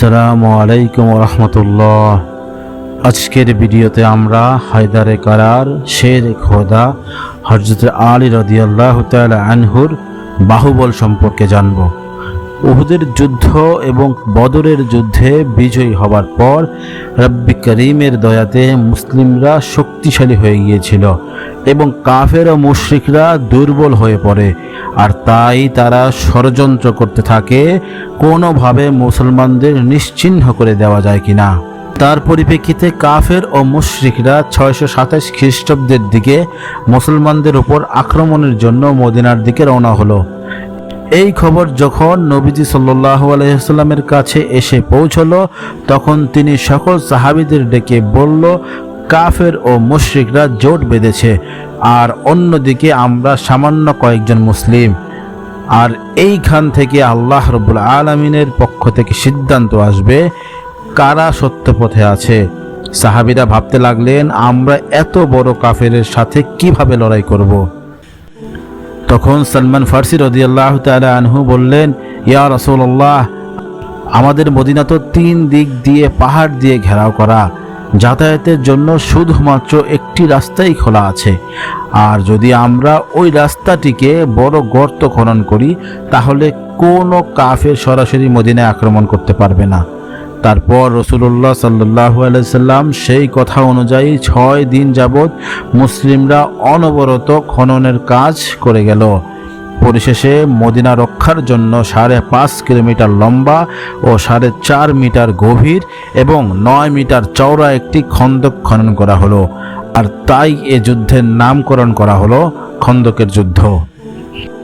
আসসালামু আলাইকুম রহমতুল্লাহ। আজকের ভিডিওতে আমরা হায়দারে কারার শের খোদা হজরত আলী রদিয়াল্লাহ তাল আনহুর বাহুবল সম্পর্কে জানব। উহুদের যুদ্ধ এবং বদরের যুদ্ধে বিজয়ী হবার পর রব্বি করিমের দয়াতে মুসলিমরা শক্তিশালী হয়ে গিয়েছিল এবং কাফের ও মুশরিকরা দুর্বল হয়ে পড়ে। আর তাই তারা ষড়যন্ত্র করতে থাকে, কোনোভাবে মুসলমানদের নিশ্চিহ্ন করে দেওয়া যায় কিনা। তার পরিপ্রেক্ষিতে কাফের ও মুশরিকরা ছয়শো সাতাশ খ্রিস্টাব্দের দিকে মুসলমানদের উপর আক্রমণের জন্য মদিনার দিকে রওনা হলো। এই খবর যখন নবীজি সাল্লাহ আলহিহাল্লামের কাছে এসে পৌঁছলো, তখন তিনি সকল সাহাবিদের ডেকে বলল, কাফের ও মুশরিকরা জোট বেঁধেছে, আর অন্যদিকে আমরা সামান্য কয়েকজন মুসলিম আর এইখান থেকে আল্লাহ রবুল আলমিনের পক্ষ থেকে সিদ্ধান্ত আসবে কারা সত্য পথে আছে সাহাবিরা ভাবতে লাগলেন, আমরা এত বড় কাফের সাথে কীভাবে লড়াই করব। তখন সলমান ফার্সি রদিয়াল্লাহ তালা আনহু বললেন, ইয়া রসুল্লাহ আমাদের মদিনা তো তিন দিক দিয়ে পাহাড় দিয়ে ঘেরাও করা। যাতায়াতের জন্য শুধুমাত্র একটি রাস্তাই খোলা আছে। আর যদি আমরা ওই রাস্তাটিকে বড় গর্ত খনন করি, তাহলে কোনো কাফের সরাসরি মদিনায় আক্রমণ করতে পারবে না। তারপর রসুল্লাহ সাল্লাহ আলাইসাল্লাম সেই কথা অনুযায়ী ছয় দিন যাবৎ মুসলিমরা অনবরত খননের কাজ করে গেল। পরিশেষে মদিনা রক্ষার জন্য সাড়ে পাঁচ কিলোমিটার লম্বা ও সাড়ে চার মিটার গভীর এবং নয় মিটার চওড়া একটি খন্দক খনন করা হলো। আর তাই এ যুদ্ধের নামকরণ করা হলো খন্দকের যুদ্ধ।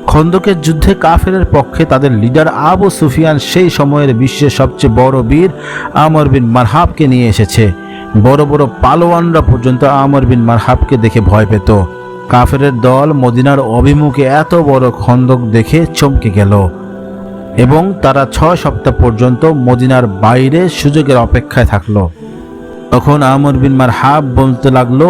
খন্দকের যুদ্ধে কাফেরের পক্ষে তাদের লিডার আবু সুফিয়ান সেই সময়ের বিশ্বের সবচেয়ে বড় বীর আমর বিন মারহাবকে নিয়ে এসেছে। বড় বড় পালোয়ানরা পর্যন্ত আমর বিন মারহাবকে দেখে ভয় পেত। কাফেরের দল মদিনার অভিমুখে এত বড় খন্দক দেখে চমকে গেল। এবং তারা ছয় সপ্তাহ পর্যন্ত মদিনার বাইরে সুযোগের অপেক্ষায় থাকল। তখন আমর বিন মারহাব বলতে লাগল,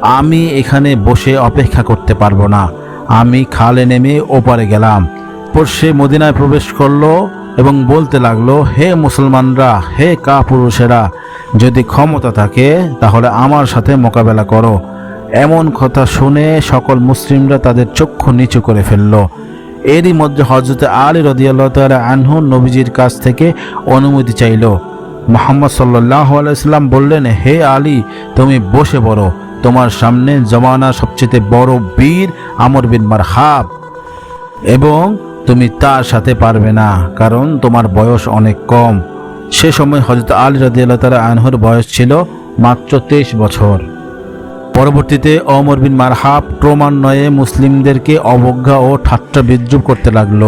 আমি এখানে বসে অপেক্ষা করতে পারব না। আমি খালে নেমে ওপারে গেলাম। পর সে মদিনায় প্রবেশ করল এবং বলতে লাগল, হে মুসলমানরা, হে কা পুরুষেরা যদি ক্ষমতা থাকে, তাহলে আমার সাথে মোকাবেলা করো। এমন কথা শুনে সকল মুসলিমরা তাদের চক্ষু নিচু করে ফেলল। এরই মধ্যে হজরত আলী রদিয়াল্লাহ তালা আনহু নবীজির কাছ থেকে অনুমতি চাইল। মোহাম্মদ সাল্লাহ আলাইসাল্লাম বললেন, হে আলী, তুমি বসে পড়ো। তোমার সামনে জমানা সবচেয়ে বড় বীর আমর বিন মারহাব। এবং তুমি তার সাথে পারবে না, কারণ তোমার বয়স অনেক কম। সে সময় হজরত আলী রাদিয়াল্লাহ তালা আনহুর বয়স ছিল মাত্র তেইশ বছর। পরবর্তীতে অমর বিন মারহাব ক্রমান্বয়ে মুসলিমদেরকে অবজ্ঞা ও ঠাট্টা বিদ্রুপ করতে লাগল।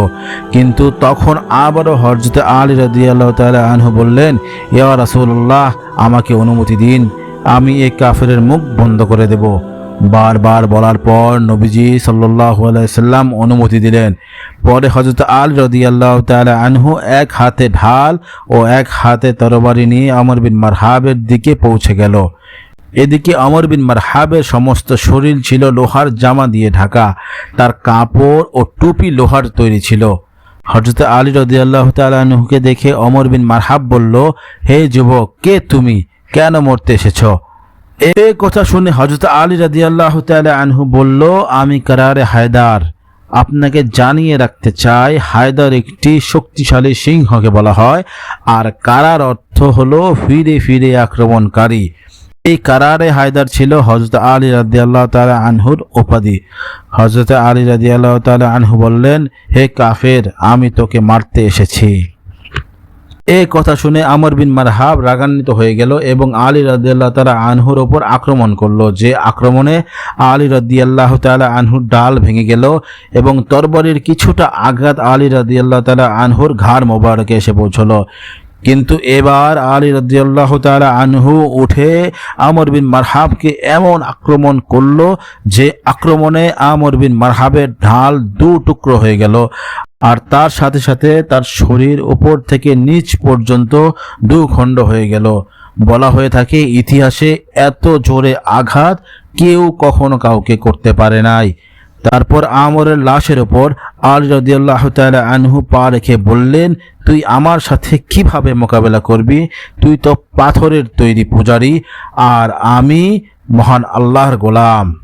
কিন্তু তখন আবারও হরজতে আলী রাদিয়াল্লাহ তালা আনহু বললেন, ইয়া রাসূলুল্লাহ, আমাকে অনুমতি দিন। আমি এই কাফেরের মুখ বন্ধ করে দেব। বারবার বলার পর নবীজি সাল্লাহ সাল্লাম অনুমতি দিলেন। পরে হজরত আল রদিয়াল্লাহ তালা আনহু এক হাতে ঢাল ও এক হাতে তরবারি নিয়ে আমর বিন মারহাবের দিকে পৌঁছে গেল। এদিকে অমর বিন মারহাবের সমস্ত শরীর ছিল লোহার জামা দিয়ে ঢাকা। তার কাপড় ও টুপি লোহার তৈরি ছিল। হজরত আলী রদিয়াল্লাহ তালুকে দেখে অমর বিন মারহাব বলল, হে যুবক, কে তুমি? কেন মরতে এসেছ? এ কথা শুনে হজরত আলী রাদিয়াল্লাহ তাআলা আনহু বলল, আমি কারারে হায়দার। আপনাকে জানিয়ে রাখতে চাই, হায়দার একটি শক্তিশালী সিংহকে বলা হয়। আর কারার অর্থ হলো ফিরে ফিরে আক্রমণকারী। এই কারারে হায়দার ছিল হজরত আলী রাদিয়াল্লাহ তালা আনহুর উপাধি। হজরত আলী রাদিয়াল্লাহ তাআলা আনহু বললেন, হে কাফের, আমি তোকে মারতে এসেছি। এ কথা শুনে আমর বিন মারহাব রাগান্বিত হয়ে গেল এবং আলী রাদিয়াল্লাহ তালা আনহুর ওপর আক্রমণ করল। যে আক্রমণে আলী রাদিয়াল্লাহ তালা আনহুর ডাল ভেঙে গেল এবং তরবারির কিছুটা আঘাত আলী রাদিয়াল্লাহ তালা আনহুর ঘাড় মোবারকে এসে পৌঁছলো। কিন্তু এবার আলী রাদিয়াল্লাহ তালা আনহু উঠে আমর বিন মারহাবকে এমন আক্রমণ করল যে আক্রমণে আমর বিন মারহাবের ঢাল দু টুকরো হয়ে গেল। আর তার সাথে সাথে তার শরীর উপর থেকে নিচ পর্যন্ত দু খণ্ড হয়ে গেল। বলা হয়ে থাকে, ইতিহাসে এত জোরে আঘাত কেউ কখনো কাউকে করতে পারে নাই। তারপর আমরের লাশের ওপর আলী রদিয়াল্লাহ তাআলা আনহু পা রেখে বললেন, তুই আমার সাথে কীভাবে মোকাবেলা করবি? তুই তো পাথরের তৈরি পূজারি, আর আমি মহান আল্লাহর গোলাম।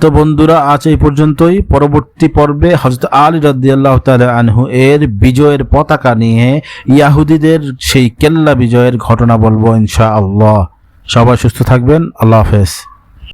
তো বন্ধুরা, আজ এই পর্যন্তই। পরবর্তী পর্বে হজরত আলী রাদিয়াল্লাহ তাল আনহু এর বিজয়ের পতাকা নিয়ে ইয়াহুদিদের সেই কেল্লা বিজয়ের ঘটনা বলব ইনশা আল্লাহ সবাই সুস্থ থাকবেন। আল্লাহ হাফেজ।